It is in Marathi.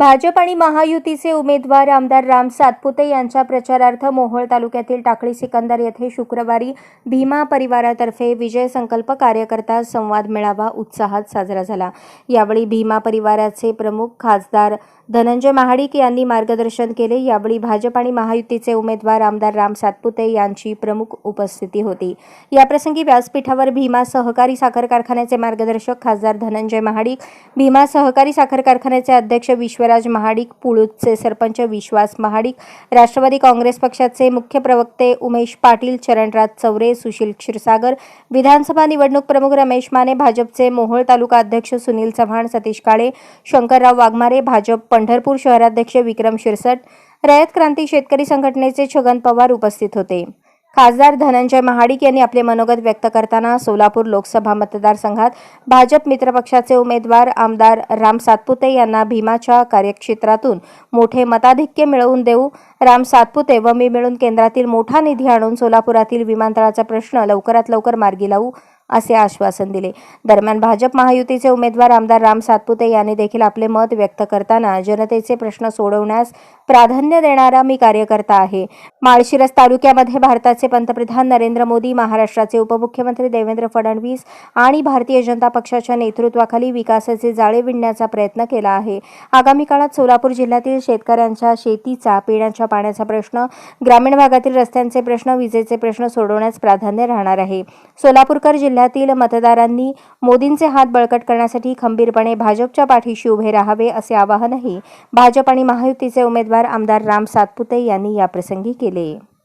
भाजप आणि महायुतीचे उमेदवार आमदार राम सातपुते यांच्या प्रचारार्थ मोहोळ तालुक्यातील टाकळी सिकंदर येथे शुक्रवारी भीमा परिवारातर्फे विजय संकल्प कार्यकर्ता संवाद मेळावा उत्साहात साजरा झाला. यावेळी भीमा परिवाराचे प्रमुख खासदार धनंजय महाडिक यांनी मार्गदर्शन केले. यावेळी भाजप आणि महायुतीचे उमेदवार आमदार राम सातपुते यांची प्रमुख उपस्थिती होती. याप्रसंगी व्यासपीठावर भीमा सहकारी साखर कारखान्याचे मार्गदर्शक खासदार धनंजय महाडिक भीमा सहकारी साखर कारखान्याचे अध्यक्ष विश्वराज महाडिक पुळूजचे सरपंच विश्वास महाडिक राष्ट्रवादी काँग्रेस पक्षाचे मुख्य प्रवक्ते उमेश पाटील चरणराज चौरे सुशील क्षीरसागर विधानसभा निवडणूक प्रमुख रमेश माने भाजपचे मोहोळ तालुका अध्यक्ष सुनील चव्हाण सतीश काळे शंकरराव वाघमारे भाजप पंढरपूर शहराध्यक्ष विक्रम शिरसट रयत क्रांती शेतकरी संघटनेचे छगन पवार उपस्थित होते. खासदार धनंजय महाडिक यांनी आपले मनोगत व्यक्त करताना सोलापूर लोकसभा मतदारसंघात भाजप मित्रपक्षाचे उमेदवार आमदार राम सातपुते यांना भीमाच्या कार्यक्षेत्रातून मोठे मताधिक्य मिळवून देऊ राम सातपुते व मी मिळून केंद्रातील मोठा निधी आणून सोलापुरातील विमानतळाचा प्रश्न लवकरात लवकर मार्गी लावू असे आश्वासन दिले. दरम्यान भाजप महायुतीचे उमेदवार आमदार राम सातपुते यांनी देखील आपले मत व्यक्त करताना जनतेचे प्रश्न सोडवण्यास प्राधान्य देणारा मी कार्यकर्ता आहे. माळशिरस तालुक्यामध्ये भारताचे पंतप्रधान नरेंद्र मोदी महाराष्ट्राचे उपमुख्यमंत्री देवेंद्र फडणवीस आणि भारतीय जनता पक्षाच्या नेतृत्वाखाली विकासाचे जाळे विणण्याचा प्रयत्न केला आहे. आगामी काळात सोलापूर जिल्ह्यातील शेतकऱ्यांच्या शेतीचा पिण्याच्या पाण्याचा प्रश्न ग्रामीण भागातील रस्त्यांचे प्रश्न विजेचे प्रश्न सोडवण्यास प्राधान्य राहणार आहे. सोलापूरकर जिल्ह्यातील मतदारांनी मोदींचे हात बळकट करण्यासाठी खंबीरपणे भाजपच्या पाठीशी उभे राहावे असे आवाहनही भाजप आणि महायुतीचे उमेदवार आमदार राम सातपुते यांनी याप्रसंगी केले.